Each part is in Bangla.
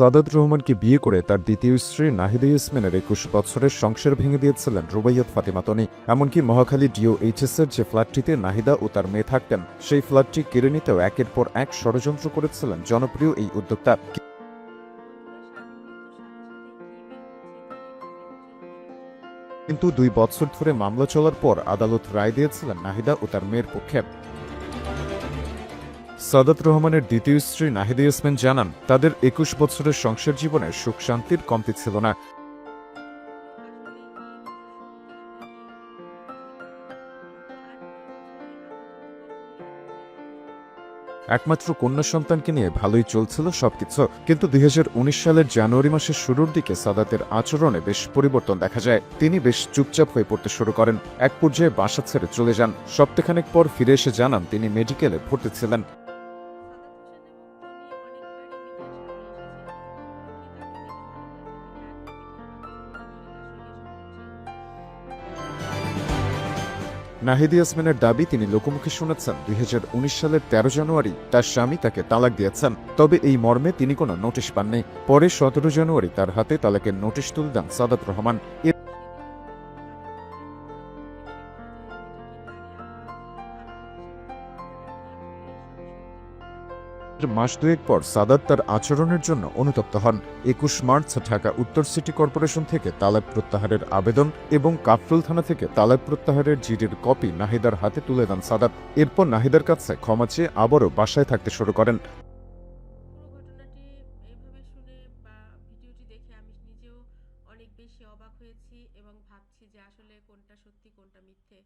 সাদাত রহমানকে বিয়ে করে তার দ্বিতীয় স্ত্রী নাহিদা ইসমিনের একুশ বছরের সংসার ভেঙে দিয়েছিলেন রুবাইয়াত ফাতিমা তনি। এমনকি মহাখালী ডিও এইচএস এর যে ফ্ল্যাটটিতে নাহিদা ও তার মেয়ে থাকতেন, সেই ফ্ল্যাটটি কেড়ে নিতেও একের পর এক ষড়যন্ত্র করেছিলেন জনপ্রিয় এই উদ্যোক্তা। কিন্তু দুই বছর ধরে মামলা চলার পর আদালত রায় দিয়েছিলেন নাহিদা ও তার মেয়ের পক্ষে। সাদাত রহমানের দ্বিতীয় স্ত্রী নাহিদা ইয়াসমিন জানান, তাদের একুশ বছরের সংসার জীবনে সুখ শান্তির কমতি ছিল না। একমাত্র কন্যা সন্তানকে নিয়ে ভালোই চলছিল সবকিছু, কিন্তু দুই হাজার উনিশ সালের জানুয়ারি মাসের শুরুর দিকে সাদাতের আচরণে বেশ পরিবর্তন দেখা যায়। তিনি বেশ চুপচাপ হয়ে পড়তে শুরু করেন, এক পর্যায়ে বাসা ছেড়ে চলে যান। সপ্তাহখানেক পর ফিরে এসে জানান, তিনি মেডিকেলে ভর্তি ছিলেন। নাহিদ ইয়াসমিনের দাবি তিনি লোকমুখে শুনেছেন। দুই হাজার উনিশ সালের তেরো জানুয়ারি তার স্বামী তাকে তালাক দিয়েছেন। তবে এই মর্মে তিনি কোনো নোটিশ পাননি। পরে সতেরো জানুয়ারি তার হাতে তালাকের নোটিশ তুলে দেন সাদাত রহমান। মাস দুয়েক পর সাদাত তার আচরণের জন্য অনুতপ্ত হন। একুশ মার্চ ঢাকা উত্তর সিটি কর্পোরেশন থেকে তালাক প্রত্যাহারের আবেদন এবং কাফরুল থানা থেকে তালাক প্রত্যাহারের জিডির কপি নাহিদার হাতে তুলে দেন সাদাত। এরপর নাহিদার কাছে ক্ষমা চেয়ে আবারও বাসায় থাকতে শুরু করেন। অনেক বেশি অবাক হয়েছি এবং ভাবছি যে আসলে কোনটা সত্যি, কোনটা মিথ্যে।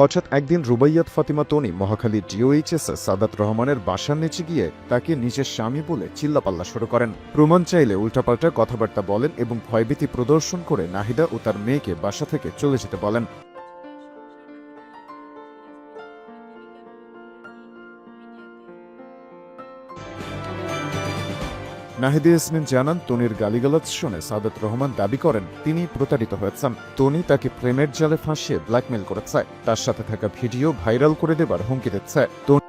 হঠাৎ একদিন রুবাইয়াত ফাতিমা তনি মহাখালী ডিওএইচএস সাদাত রহমানের বাসার নিচে গিয়ে তাকে নিজের স্বামী বলে চিল্লাপাল্লা শুরু করেন। প্রমাণ চাইলে উল্টাপাল্টা কথাবার্তা বলেন এবং ভয়ভীতি প্রদর্শন করে নাহিদা ও তার মেয়েকে বাসা থেকে চলে যেতে বলেন। নাহিদা ইয়াসমিন জানান, তনির গালিগালাজ শুনে সাদাত রহমান দাবি করেন, তিনি প্রতারিত হয়েছেন। তনি তাকে প্রেমের জালে ফাঁসিয়ে ব্ল্যাকমেল করেছে। তার সাথে থাকা ভিডিও ভাইরাল করে দেবার হুমকি দিচ্ছে। তনি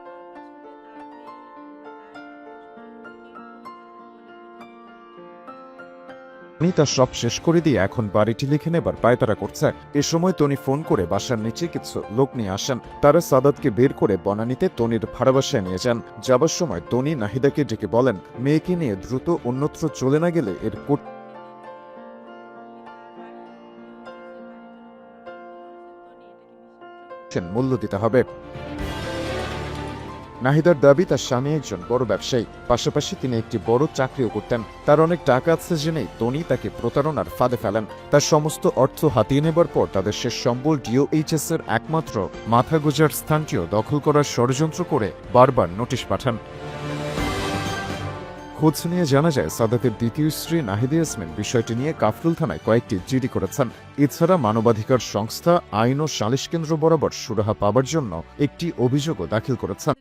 তিনি তার সব শেষ করে দিয়ে এখন বাড়িটি লিখে নেবার পায়তারা করছে। এ সময় তনি ফোন করে বাসার নিচে কিছু লোক নিয়ে আসেন। তারা সাদাতকে বের করে বনানীতে তনির ভাড়া বাসায় নিয়ে যান। যাবার সময় তনি নাহিদাকে ডেকে বলেন, মেয়েকে নিয়ে দ্রুত অন্যত্র চলে না গেলে এর কোট মূল্য দিতে হবে। নাহিদার দাবি, তার স্বামী একজন বড় ব্যবসায়ী। পাশাপাশি তিনি একটি বড় চাকরিও করতেন। তার অনেক টাকা আছে জেনেই তনি তাকে প্রতারণার ফাঁদে ফেলেন। তার সমস্ত অর্থ হাতিয়ে নেবার পর তাদের শেষ সম্বল ডিওএইচএস এর একমাত্র মাথা গোজার স্থানটিও দখল করার ষড়যন্ত্র করে বারবার নোটিশ পাঠান। খোঁজ নিয়ে জানা যায়, সাদাতের দ্বিতীয় স্ত্রী নাহিদা ইয়াসমিন বিষয়টি নিয়ে কাফরুল থানায় কয়েকটি জিডি করেছেন। এছাড়া মানবাধিকার সংস্থা, আইন ও সালিশ কেন্দ্র বরাবর সুরাহা পাবার জন্য একটি অভিযোগও দাখিল করেছেন।